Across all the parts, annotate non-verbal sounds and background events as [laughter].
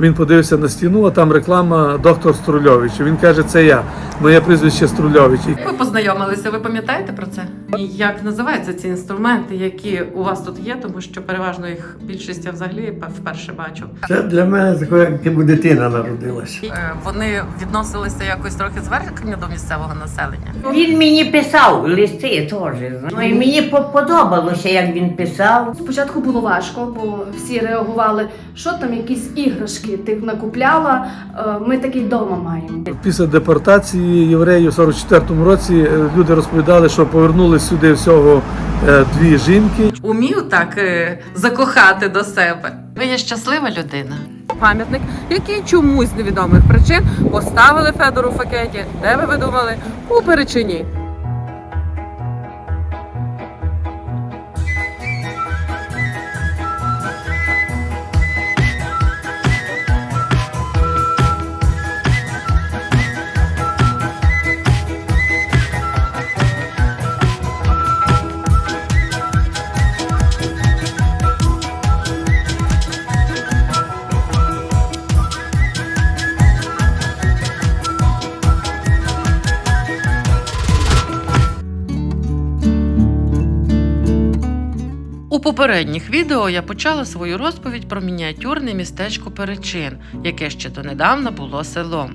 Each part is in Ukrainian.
Він подивився на стіну, а там реклама доктор Струльович. Він каже, це я. Моє прізвище Струльович. Ви познайомилися? Ви пам'ятаєте про це? І як називаються ці інструменти, які у вас тут є? Тому що переважно їх більшість я взагалі вперше бачу. Це для мене таке, як ніби дитина народилася. Е, Вони відносилися якось трохи зверхньо до місцевого населення. Він мені писав листи теж. Ну і мені по- подобалося, як він писав. Спочатку було важко, бо всі реагували, що там якісь іграшки ти накупляла, е, ми такий вдома маємо. Після депортації євреїв у 44-му році е, люди розповідали, що повернулись сюди всього е, дві жінки. Умів так закохати до себе. Ви є щаслива людина. пам'ятник, який чомусь з невідомих причин поставили Федору Факеті. Де ви видумали? У Перечині. Попередніх відео я почала свою розповідь про мініатюрне містечко Перечин, яке ще донедавна було селом.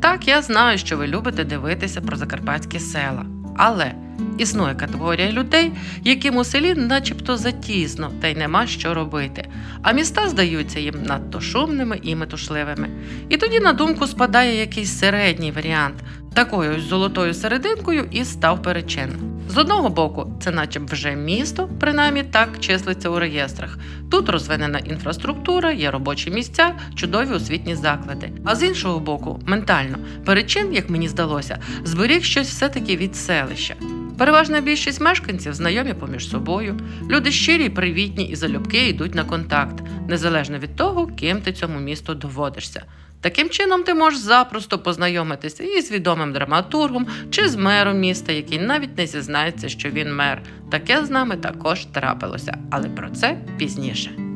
Так, я знаю, що ви любите дивитися про закарпатські села. Але існує категорія людей, яким у селі начебто затісно та й нема що робити, а міста здаються їм надто шумними і метушливими. І тоді на думку спадає якийсь середній варіант. Такою ось золотою серединкою і став перечин. З одного боку, це наче вже місто, принаймні так числиться у реєстрах. Тут розвинена інфраструктура, є робочі місця, чудові освітні заклади. А з іншого боку, ментально, перечин, як мені здалося, зберіг щось все-таки від селища. Переважна більшість мешканців знайомі поміж собою. Люди щирі, привітні і залюбки йдуть на контакт, незалежно від того, ким ти цьому місту доводишся. Таким чином, ти можеш запросто познайомитися із відомим драматургом чи з мером міста, який навіть не зізнається, що він мер. Таке з нами також трапилося, але про це пізніше.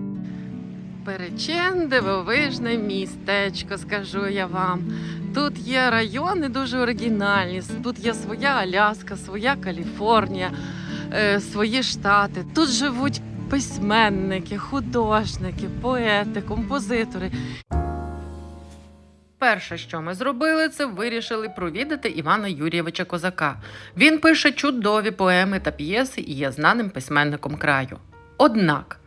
Перечен дивовижне містечко, скажу я вам. Тут є райони дуже оригінальні. Тут є своя Аляска, своя Каліфорнія, е, свої штати. Тут живуть письменники, художники, поети, композитори. Перше, що ми зробили, це вирішили провідати Івана Юрійовича Козака. Він пише чудові поеми та п'єси і є знаним письменником краю. Однак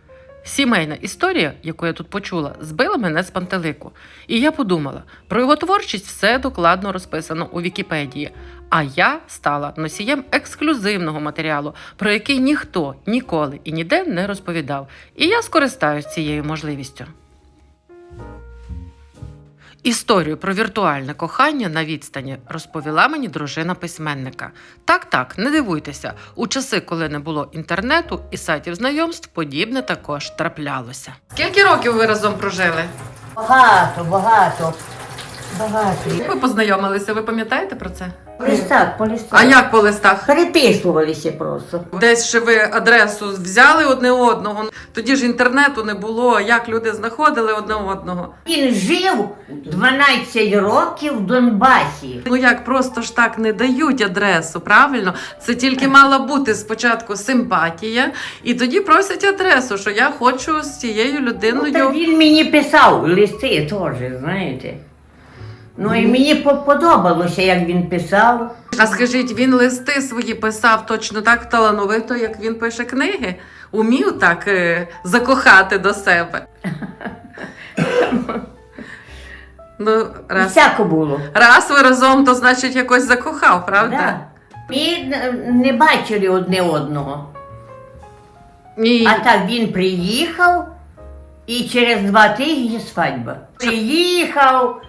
сімейна історія, яку я тут почула, збила мене з пантелику. І я подумала, про його творчість все докладно розписано у Вікіпедії. А я стала носієм ексклюзивного матеріалу, про який ніхто ніколи і ніде не розповідав. І я скористаюсь цією можливістю. Історію про віртуальне кохання на відстані розповіла мені дружина письменника. Так, так, не дивуйтеся, у часи, коли не було інтернету і сайтів знайомств, подібне також траплялося. Скільки років ви разом прожили? Багато, багато, багато. Як ви познайомилися? Ви пам'ятаєте про це? По листах, по листах. А як по листах? Переписувалися просто. Десь ще ви адресу взяли одне одного. Тоді ж інтернету не було. Як люди знаходили одне одного? Він жив 12 років в Донбасі. Ну як просто ж так не дають адресу, правильно? Це тільки мала бути спочатку симпатія, і тоді просять адресу, що я хочу з цією Ну, та людиною. він мені писав листи теж, знаєте. Ну і мені по- подобалося, як він писав. А скажіть, він листи свої писав точно так талановито, як він пише книги? Умів так е, закохати до себе. [laughs] Ну, раз, Всяко було. раз ви разом, то значить якось закохав, правда? Да. Ми не- не бачили одне одного. І... А так він приїхав і через два тижні свадьба. Приїхав,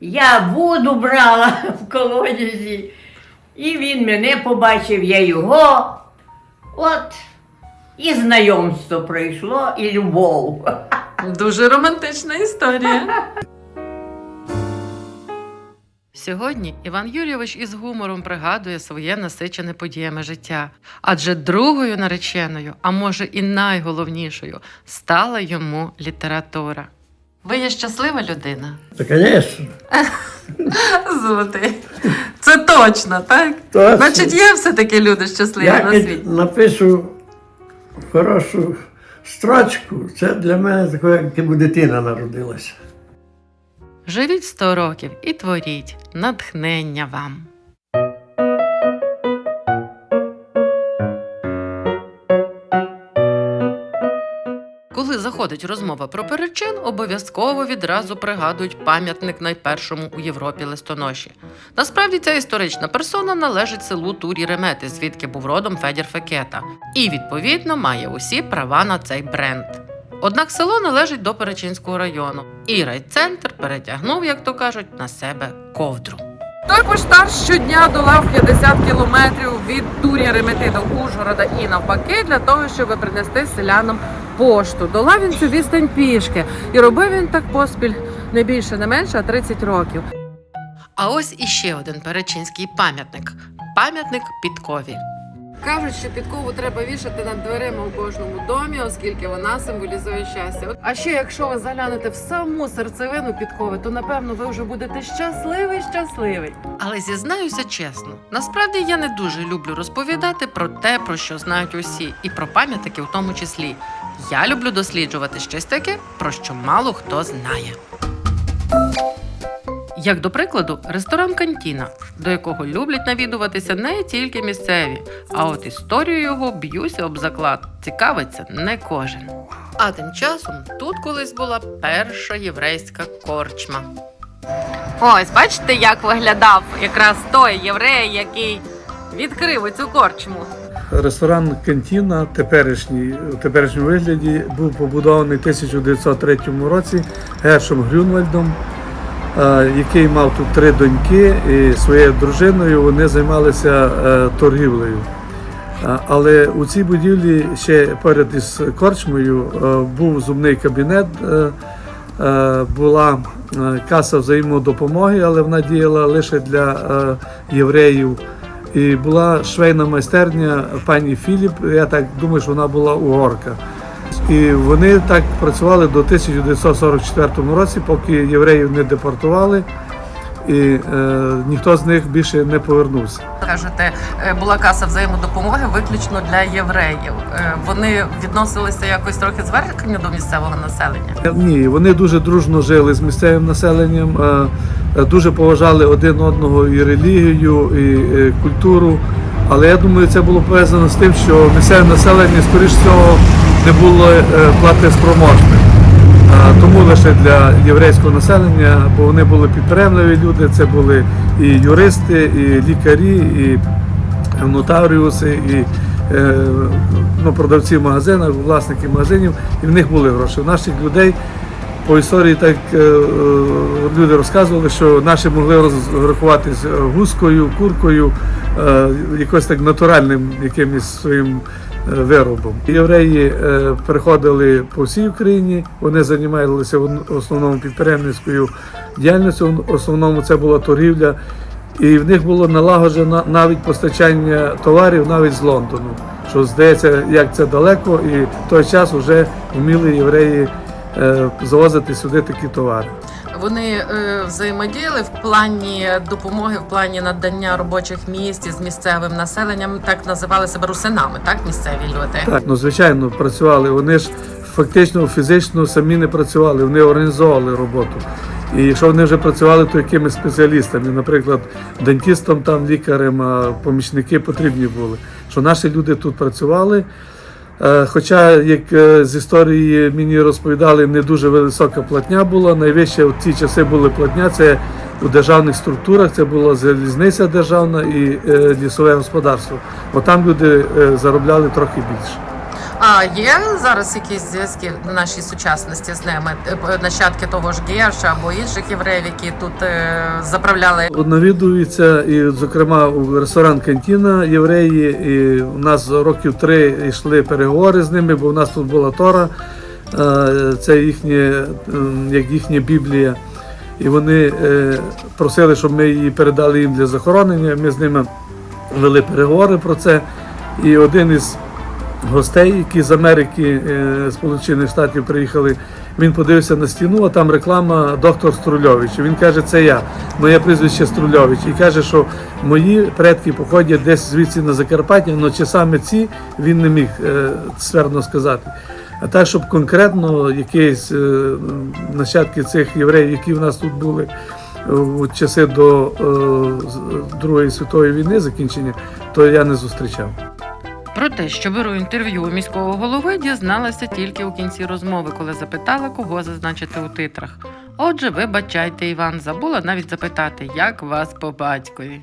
я воду брала в колодязі, і він мене побачив, я його. От і знайомство пройшло, і любов. Дуже романтична історія. Сьогодні Іван Юрійович із гумором пригадує своє насичене подіями життя, адже другою нареченою, а може і найголовнішою, стала йому література. Ви є щаслива людина? Та, звісно. [laughs] Золотий. Це точно, так? Точно. Значить, є все-таки люди щасливі Я на світі. напишу хорошу строчку, це для мене таке, як ніби дитина народилася. Живіть 100 років і творіть натхнення вам. Заходить розмова про перечин, обов'язково відразу пригадують пам'ятник найпершому у Європі листоноші. Насправді ця історична персона належить селу Турі Ремети, звідки був родом Федір Фекета, і відповідно має усі права на цей бренд. Однак село належить до Перечинського району, і райцентр перетягнув, як то кажуть, на себе ковдру. Той поштар щодня долав 50 кілометрів від Туря Ремети до Ужгорода і навпаки для того, щоб принести селянам пошту. Долав він цю відстань пішки, і робив він так поспіль не більше, не менше, а 30 років. А ось іще один перечинський пам'ятник пам'ятник Підкові. Кажуть, що підкову треба вішати над дверима у кожному домі, оскільки вона символізує щастя. А ще якщо ви заглянете в саму серцевину підкови, то напевно ви вже будете щасливий, щасливий. Але зізнаюся чесно, насправді я не дуже люблю розповідати про те, про що знають усі, і про пам'ятники в тому числі. Я люблю досліджувати щось таке, про що мало хто знає. Як до прикладу, ресторан Кантіна, до якого люблять навідуватися не тільки місцеві, а от історію його б'юся об заклад, цікавиться не кожен. А тим часом тут колись була перша єврейська корчма. Ось, бачите, як виглядав якраз той єврей, який відкрив цю корчму. Ресторан Кантіна теперішній, у теперішньому вигляді був побудований в 1903 році Гершом Грюнвальдом, який мав тут три доньки і своєю дружиною вони займалися е, торгівлею. Е, Але у цій будівлі ще поряд із корчмою е, був зубний кабінет, е, е, була е, каса взаємодопомоги, але вона діяла лише для е, євреїв. І була швейна майстерня пані Філіп. Я так думаю, що вона була угорка. І вони так працювали до 1944 році, поки євреїв не депортували, і е, ніхто з них більше не повернувся. Кажете, е, була каса взаємодопомоги виключно для євреїв. Е, Вони відносилися якось трохи зверхньо до місцевого населення. Ні, вони дуже дружно жили з місцевим населенням, е, е, дуже поважали один одного і релігію, і е, культуру. Але я думаю, це було пов'язано з тим, що місцеве населення, скоріш всього, не було е, платоспроможним. Тому лише для єврейського населення, бо вони були підприємливі люди, це були і юристи, і лікарі, і нотаріуси, і е, ну, продавці в магазинах, власники магазинів, і в них були гроші. У наших людей по історії так е, люди розказували, що наші могли розрахуватись гускою, куркою, якось так натуральним якимось своїм виробом. Євреї е, приходили по всій Україні, вони займалися в основному підприємницькою діяльністю, в основному це була торгівля. І в них було налагоджено навіть постачання товарів навіть з Лондону. Що здається, як це далеко, і в той час вже вміли євреї е, завозити сюди такі товари. Вони е, взаємодіяли в плані допомоги, в плані надання робочих місць з місцевим населенням. Так називали себе русинами, так місцеві люди. Так, ну звичайно, працювали. Вони ж фактично фізично самі не працювали, вони організовували роботу. І якщо вони вже працювали, то якимись спеціалістами, наприклад, дентистом, там, лікарем, помічники потрібні були. Що наші люди тут працювали. Е, Хоча, як е, з історії мені розповідали, не дуже висока платня була. Найвища в ті часи були платня. Це у державних структурах, це була залізниця державна і е, лісове господарство. Бо там люди заробляли трохи більше. А є зараз якісь зв'язки в нашій сучасності з ними? Е, Нащадки того ж Герша або інших євреїв, які тут е, заправляли Навідуються і, зокрема, у ресторан Кантіна євреї. І у нас років три йшли переговори з ними, бо у нас тут була Тора, е, це їхнє, як їхня Біблія. І вони просили, щоб ми її передали їм для захоронення. Ми з ними вели переговори про це. І один із гостей, які з Америки, е, Сполучених Штатів приїхали, Він подивився на стіну, а там реклама доктор Струльович. Він каже, це я, моє прізвище Струльович. І каже, що мої предки походять десь звідси на Закарпаття, але чи саме ці він не міг е, ствердно сказати. А так, щоб конкретно якісь е, нащадки цих євреїв, які в нас тут були в часи до Другої світової війни закінчення, то я не зустрічав. Про те, що беру інтерв'ю у міського голови, дізналася тільки у кінці розмови, коли запитала, кого зазначити у титрах. Отже, вибачайте, Іван, забула навіть запитати, як вас по батькові.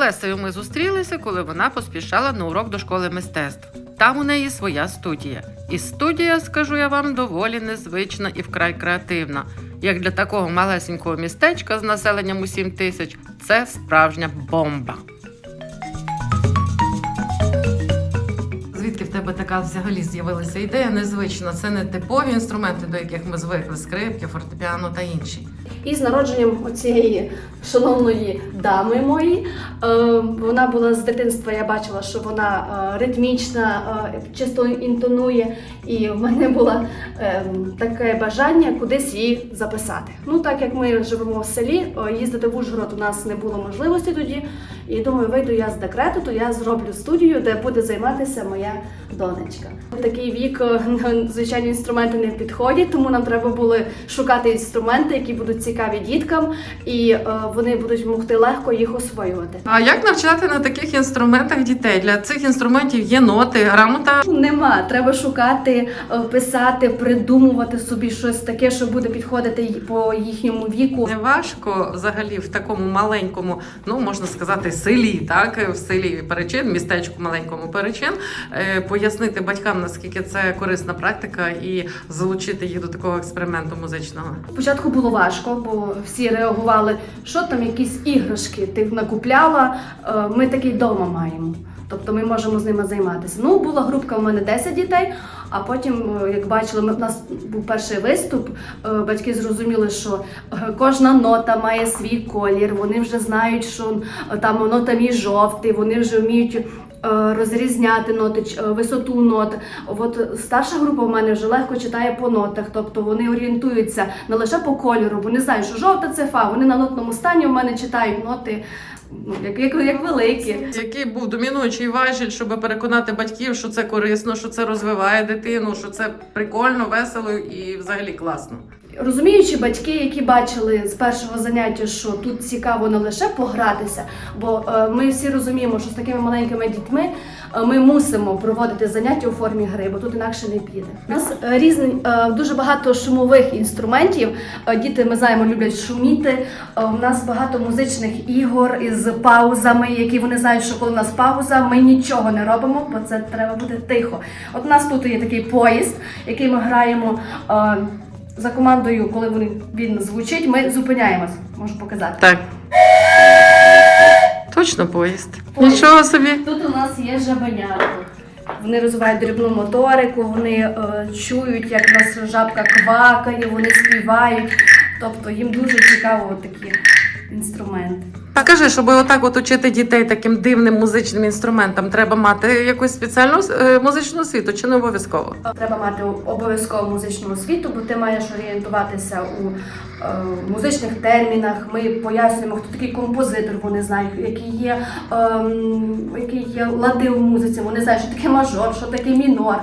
Лесею ми зустрілися, коли вона поспішала на урок до школи мистецтв. Там у неї своя студія. І студія, скажу я вам, доволі незвична і вкрай креативна. Як для такого малесенького містечка з населенням у 7 тисяч, це справжня бомба. Звідки в тебе така взагалі з'явилася ідея незвична? Це не типові інструменти, до яких ми звикли: скрипки, фортепіано та інші. І з народженням оцієї шановної дами моєї, е, вона була з дитинства, я бачила, що вона е, ритмічна, е, чисто інтонує, і в мене було таке бажання кудись її записати. Ну, так як ми живемо в селі, їздити в Ужгород у нас не було можливості тоді. І думаю, вийду я з декрету, то я зроблю студію, де буде займатися моя донечка. В такий вік е, [laughs] звичайні інструменти не підходять, тому нам треба було шукати інструменти, які будуть цікаві діткам, і е, вони будуть могти легко їх освоювати. А як навчати на таких інструментах дітей? Для цих інструментів є ноти, грамота. Нема, треба шукати, е, писати, придумувати собі щось таке, що буде підходити по їхньому віку. Не важко взагалі в такому маленькому, ну можна сказати, селі, так в селі Перечин, містечку маленькому Перечин, е, пояснити батькам наскільки це корисна практика і залучити їх до такого експерименту музичного. Спочатку було важко, бо всі реагували, що там якісь іграшки ти накупляла, е, ми такий вдома маємо. Тобто ми можемо з ними займатися. Ну, була групка у мене 10 дітей, а потім, е, як бачили, ми, у нас був перший виступ. е, Батьки зрозуміли, що е, кожна нота має свій колір. Вони вже знають, що там нота мій жовтий, вони вже вміють розрізняти ноти, висоту нот. От старша група в мене вже легко читає по нотах, тобто вони орієнтуються не лише по кольору, вони знають, що жовта це фа. Вони на нотному стані в мене читають ноти ну, як, як, як великі. Який був домінуючий важіль, щоб переконати батьків, що це корисно, що це розвиває дитину, що це прикольно, весело і взагалі класно. Розуміючи батьки, які бачили з першого заняття, що тут цікаво не лише погратися, бо е, ми всі розуміємо, що з такими маленькими дітьми е, ми мусимо проводити заняття у формі гри, бо тут інакше не піде. У нас е, різні дуже багато шумових інструментів. Діти ми знаємо, люблять шуміти. У нас багато музичних ігор із паузами, які вони знають, що коли у нас пауза, ми нічого не робимо, бо це треба бути тихо. От у нас тут є такий поїзд, який ми граємо. За командою, коли вони, він звучить, ми зупиняємось. Можу показати. Так. Точно поїзд. Поїзд. Нічого собі. Тут у нас є жабенятко. Вони розвивають дрібну моторику, вони е, чують, як у нас жабка квакає, вони співають. Тобто їм дуже цікаво такі інструменти. А каже, щоб отак от учити дітей таким дивним музичним інструментам, треба мати якусь спеціальну е, музичну освіту чи не обов'язково? Треба мати обов'язково музичну освіту, бо ти маєш орієнтуватися у музичних термінах. Ми пояснюємо, хто такий композитор, вони знають, які є, ем, які є лади в музиці, вони знають, що таке мажор, що таке мінор,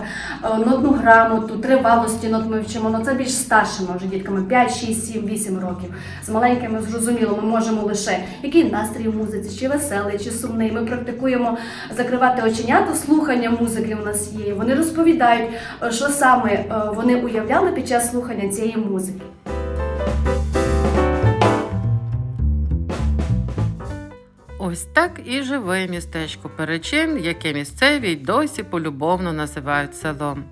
е, нотну грамоту, тривалості нот ми вчимо. Ну це більш старшими вже дітками 5, 6, 7, 8 років. З маленькими зрозуміло, ми можемо лише який настрій в музиці, чи веселий, чи сумний. Ми практикуємо закривати оченята, слухання музики у нас є. Вони розповідають, е, що саме е, вони уявляли під час слухання цієї музики. Ось так і живе містечко Перечин, яке місцеві й досі полюбовно називають селом.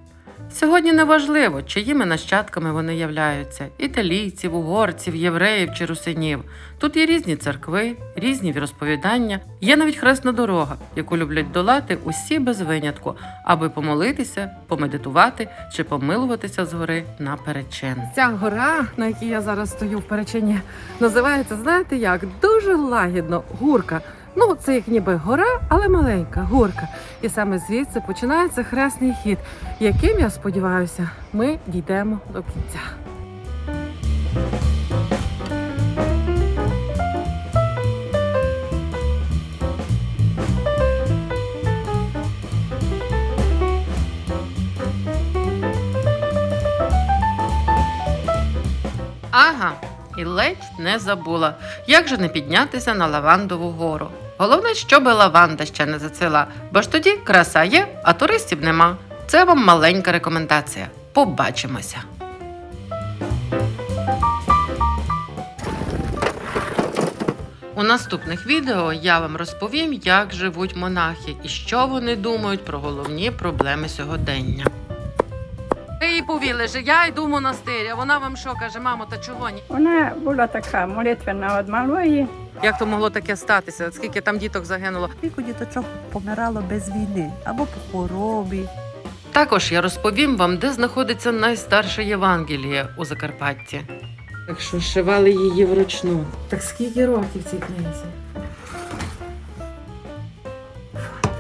Сьогодні не важливо, чиїми нащадками вони являються італійців, угорців, євреїв чи русинів. Тут є різні церкви, різні розповідання. Є навіть хресна дорога, яку люблять долати усі без винятку, аби помолитися, помедитувати чи помилуватися з гори на перечин. Ця гора, на якій я зараз стою в перечині, називається, знаєте як? Дуже лагідно гурка. Ну, це як ніби гора, але маленька гурка. І саме звідси починається хресний хід, яким, я сподіваюся, ми дійдемо до кінця. Ага, і ледь не забула. Як же не піднятися на лавандову гору? Головне, щоби лаванда ще не зацвіла, бо ж тоді краса є, а туристів нема. Це вам маленька рекомендація. Побачимося. У наступних відео я вам розповім, як живуть монахи і що вони думають про головні проблеми сьогодення. Ви їй повіли, що я йду в монастир, а вона вам що каже, мамо, та чого ні? Вона була така молитвена від малої. Як то могло таке статися? Скільки там діток загинуло? Скільки діточок помирало без війни або по хворобі. Також я розповім вам, де знаходиться найстарше Євангеліє у Закарпатті. Так що шивали її вручну. Так скільки років цій книзі?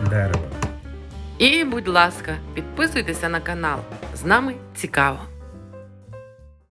Дерево. І, будь ласка, підписуйтеся на канал. З нами цікаво.